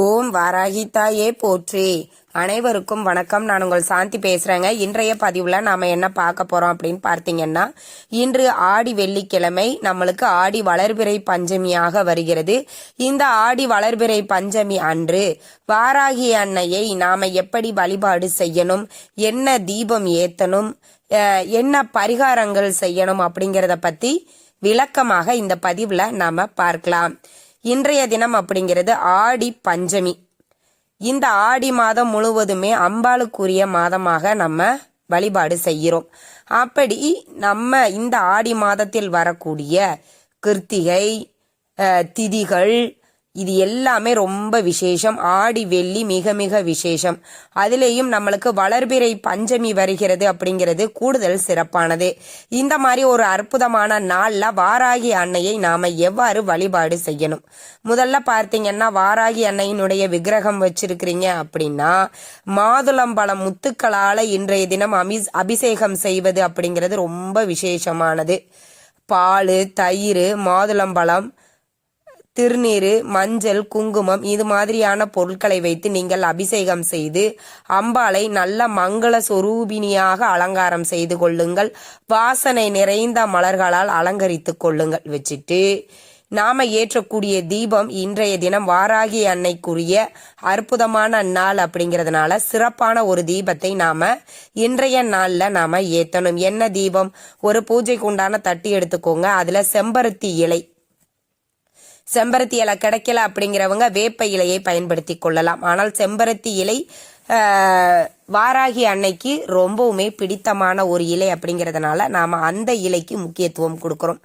ஓம் வாராகிதாயே போற்றி. அனைவருக்கும் வணக்கம். நான் உங்கள் சாந்தி பேசுறேங்க. இன்றைய பதிவுல நாம என்ன பார்க்க போறோம் அப்படின்னு பார்த்தீங்கன்னா இன்று ஆடி வெள்ளிக்கிழமை நம்மளுக்கு ஆடி வளர்பிறை பஞ்சமியாக வருகிறது. இந்த ஆடி வளர்பிறை பஞ்சமி அன்று வாராகி அன்னையை நாம எப்படி வழிபாடு செய்யணும்? என்ன தீபம் ஏத்தணும்? என்ன பரிகாரங்கள் செய்யணும் அப்படிங்கிறத பத்தி விளக்கமாக இந்த பதிவுல நாம பார்க்கலாம். இன்றைய தினம் அப்படிங்கிறது ஆடி பஞ்சமி. இந்த ஆடி மாதம் முழுவதுமே அம்பாளுக்குரிய மாதமாக நம்ம வழிபாடு செய்கிறோம். அப்படி நம்ம இந்த ஆடி மாதத்தில் வரக்கூடிய கிருத்திகை திதிகள் இது எல்லாமே ரொம்ப விசேஷம். ஆடி வெள்ளி மிக மிக விசேஷம். அதுலேயும் நம்மளுக்கு வளர்பிறை பஞ்சமி வருகிறது அப்படிங்கிறது கூடுதல் சிறப்பானது. இந்த மாதிரி ஒரு அற்புதமான நாளில் வாராகி அன்னையை நாம் எவ்வாறு வழிபாடு செய்யணும்? முதல்ல பார்த்தீங்கன்னா வாராகி அன்னையினுடைய விக்கிரகம் வச்சிருக்கிறீங்க அப்படின்னா மாதுளம்பழம் முத்துக்களால் இன்றைய தினம் அமிஸ் அபிஷேகம் செய்வது அப்படிங்கிறது ரொம்ப விசேஷமானது. பால் தயிர் மாதுளம்பழம் திருநீர் மஞ்சள் குங்குமம் இது மாதிரியான பொருட்களை வைத்து நீங்கள் அபிஷேகம் செய்து அம்பாளை நல்ல மங்கள சொரூபினியாக அலங்காரம் செய்து கொள்ளுங்கள். வாசனை நிறைந்த மலர்களால் அலங்கரித்து கொள்ளுங்கள். வச்சுட்டு நாம ஏற்றக்கூடிய தீபம் இன்றைய தினம் வாராகி அன்னைக்குரிய அற்புதமான நாள் அப்படிங்கிறதுனால சிறப்பான ஒரு தீபத்தை நாம இன்றைய நாளில் நாம ஏத்தணும். என்ன தீபம்? ஒரு பூஜைக்கு உண்டான தட்டி எடுத்துக்கோங்க. அதுல செம்பருத்தி இலை. செம்பருத்தி இலை கிடைக்கல அப்படிங்கிறவங்க வேப்ப இலையை பயன்படுத்தி கொள்ளலாம். ஆனால் செம்பருத்தி இலை வாராகி அன்னைக்கு ரொம்பவுமே பிடித்தமான ஒரு இலை அப்படிங்கிறதுனால நாம அந்த இலைக்கு முக்கியத்துவம் கொடுக்குறோம்.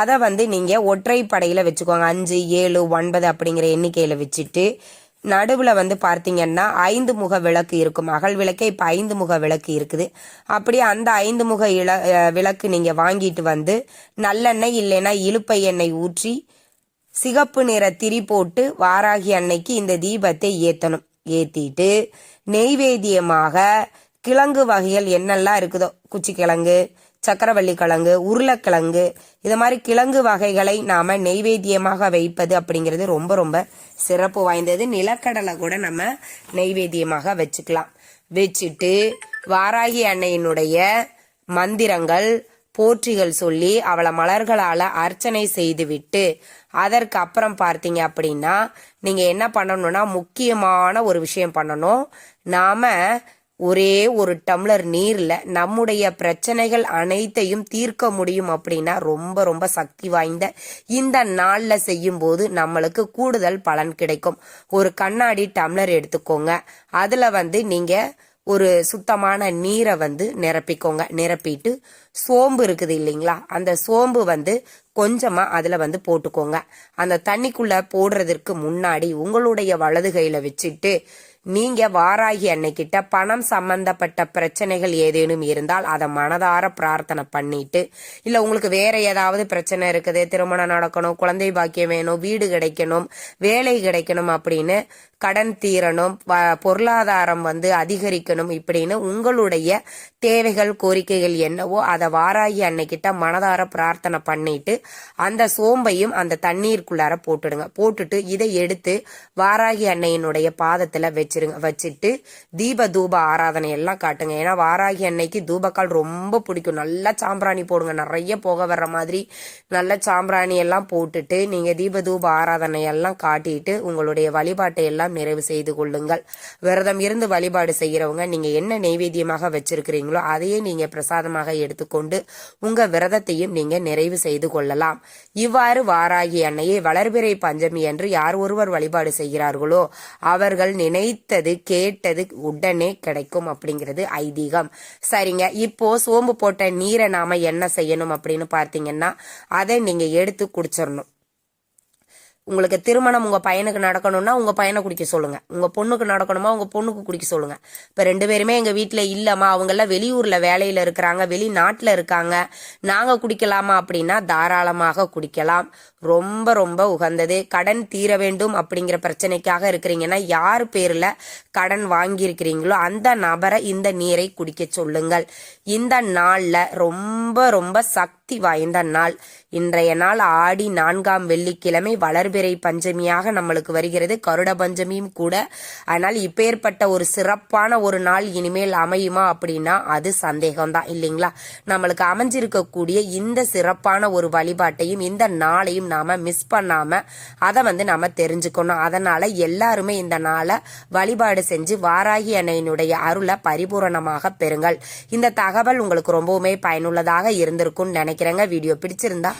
அதை வந்து நீங்க படையில் வச்சுக்கோங்க. அஞ்சு ஏழு ஒன்பது அப்படிங்கிற எண்ணிக்கையில வச்சுட்டு நடுவில் வந்து பார்த்தீங்கன்னா ஐந்து முக விளக்கு இருக்கும். அகல் விளக்கே இப்போ ஐந்து முக விளக்கு இருக்குது. அப்படியே அந்த ஐந்து முக இல விளக்கு நீங்கள் வாங்கிட்டு வந்து நல்லெண்ணெய் இல்லைன்னா இலுப்பை எண்ணெய் ஊற்றி சிகப்பு நிற திரி போட்டு வாராகி அன்னைக்கு இந்த தீபத்தை ஏத்தணும். ஏத்திட்டு நெய்வேத்தியமாக கிழங்கு வகைகள் என்னெல்லாம் இருக்குதோ குச்சி கிழங்கு சக்கரவள்ளி கிழங்கு உருளைக்கிழங்கு இது மாதிரி கிழங்கு வகைகளை நாம நெய்வேத்தியமாக வைப்பது அப்படிங்கிறது ரொம்ப ரொம்ப சிறப்பு வாய்ந்தது. நிலக்கடலை கூட நம்ம நெய்வேத்தியமாக வச்சுக்கலாம். வச்சுட்டு வாராகி அன்னையினுடைய மந்திரங்கள் போற்றிகள் சொல்லி அவளை மலர்களால அர்ச்சனை செய்துவிட்டு அதற்கு அப்புறம் பார்த்தீங்க அப்படின்னா நீங்க என்ன பண்ணணும்னா முக்கியமான ஒரு விஷயம் பண்ணணும். நாம ஒரே ஒரு டம்ளர் நீர்ல நம்முடைய பிரச்சனைகள் அனைத்தையும் தீர்க்க முடியும் அப்படின்னா ரொம்ப ரொம்ப சக்தி வாய்ந்த இந்த நாள்ல செய்யும் போது நம்மளுக்கு கூடுதல் பலன் கிடைக்கும். ஒரு கண்ணாடி டம்ளர் எடுத்துக்கோங்க. அதுல வந்து நீங்க ஒரு சுத்தமான நீரை வந்து நிரப்பிக்கோங்க. நிரப்பிட்டு சோம்பு இருக்குது இல்லைங்களா? அந்த சோம்பு வந்து கொஞ்சமாக அதில் வந்து போட்டுக்கோங்க. அந்த தண்ணிக்குள்ளே போடுறதற்கு முன்னாடி உங்களுடைய வலது கையில் வச்சுட்டு நீங்க வாராகி அன்னைக்கிட்ட பணம் சம்பந்தப்பட்ட பிரச்சனைகள் ஏதேனும் இருந்தால் அதை மனதார பிரார்த்தனை பண்ணிட்டு இல்ல உங்களுக்கு வேற ஏதாவது பிரச்சனை இருக்குது திருமணம் நடக்கணும் குழந்தை பாக்கியம் வேணும் வீடு கிடைக்கணும் வேலை கிடைக்கணும் அப்படின்னு கடன் தீரணும் பொருளாதாரம் வந்து அதிகரிக்கணும் இப்படின்னு உங்களுடைய தேவைகள் கோரிக்கைகள் என்னவோ அதை வாராகி அன்னைக்கிட்ட மனதார பிரார்த்தனை பண்ணிட்டு அந்த சோம்பையும் அந்த தண்ணீருக்குள்ளார போட்டுடுங்க. போட்டுட்டு இதை எடுத்து வாராகி அன்னையினுடைய பாதத்துல வச்சிருங்க வச்சுட்டு தீப தூப ஆராதனை எல்லாம் காட்டுங்க. ஏன்னா வாராகி அன்னைக்கு தூபக்கால் ரொம்ப பிடிக்கும். நல்லா சாம்பிராணி போடுங்க. நிறைய புகை வர்ற மாதிரி நல்ல சாம்பிராணி எல்லாம் போட்டுட்டு நீங்க தீப தூப ஆராதனை எல்லாம் காட்டிட்டு உங்களுடைய வழிபாட்டை எல்லாம் நிறைவு செய்து கொள்ளுங்கள். விரதம் இருந்து வழிபாடு செய்கிறவங்க நீங்க என்ன நெய்வேத்தியமாக வச்சிருக்கிறீங்களோ அதையே நீங்க பிரசாதமாக எடுத்துக்கொண்டு உங்க விரதத்தையும் நீங்க நிறைவு செய்து கொள்ளலாம். இவ்வாறு வாராகி அன்னையை வளர்பிறை பஞ்சமி என்று யார் ஒருவர் வழிபாடு செய்கிறார்களோ அவர்கள் நினைத்தது கேட்டது உடனே கிடைக்கும் அப்படிங்கிறது ஐதீகம். சரிங்க. இப்போ சோம்பு போட்ட நீரை நாம என்ன செய்யணும் அப்படின்னு பார்த்தீங்கன்னா அதை நீங்க எடுத்து குடிச்சிடணும் உங்களுக்கு திருமணம் உங்கள் பையனுக்கு நடக்கணும்னா உங்கள் பையனை குடிக்க சொல்லுங்கள் உங்கள் பொண்ணுக்கு நடக்கணுமா உங்கள் பொண்ணுக்கு குடிக்க சொல்லுங்கள் இப்போ ரெண்டு பேருமே எங்கள் வீட்டில் இல்லைம்மா அவங்கெல்லாம் வெளியூரில் வேலையில் இருக்கிறாங்க வெளிநாட்டில் இருக்காங்க. நாங்கள் குடிக்கலாமா அப்படின்னா தாராளமாக குடிக்கலாம். ரொம்ப ரொம்ப உகந்தது. கடன் தீர வேண்டும் அப்படிங்கிற பிரச்சனைக்காக இருக்கிறீங்கன்னா யார் பேரில் கடன் வாங்கியிருக்கிறீங்களோ அந்த நபரை இந்த நீரை குடிக்க சொல்லுங்கள். இந்த நாளில் ரொம்ப ரொம்ப சக்தி வாய்ந்த நாள். இன்றைய நாள் ஆடி நான்காம் வெள்ளிக்கிழமை வளர்பிறை பஞ்சமியாக நம்மளுக்கு வருகிறது. கருட பஞ்சமியும் கூட. அதனால் இப்பேற்பட்ட ஒரு சிறப்பான ஒரு நாள் இனிமேல் அமையுமா அப்படின்னா அது சந்தேகம்தான் இல்லைங்களா? நம்மளுக்கு அமைஞ்சிருக்கக்கூடிய இந்த சிறப்பான ஒரு வழிபாட்டையும் இந்த நாளையும் நாம மிஸ் பண்ணாம அதை வந்து நாம தெரிஞ்சுக்கணும். அதனால எல்லாருமே இந்த நாளை வழிபாடு செஞ்சு வாராகி அன்னையினுடைய அருளை பரிபூரணமாக பெறுங்கள். இந்த தகவல் உங்களுக்கு ரொம்பவுமே பயனுள்ளதாக இருந்திருக்கும்னு நினைக்கிறேங்க. வீடியோ பிடிச்சிருந்தா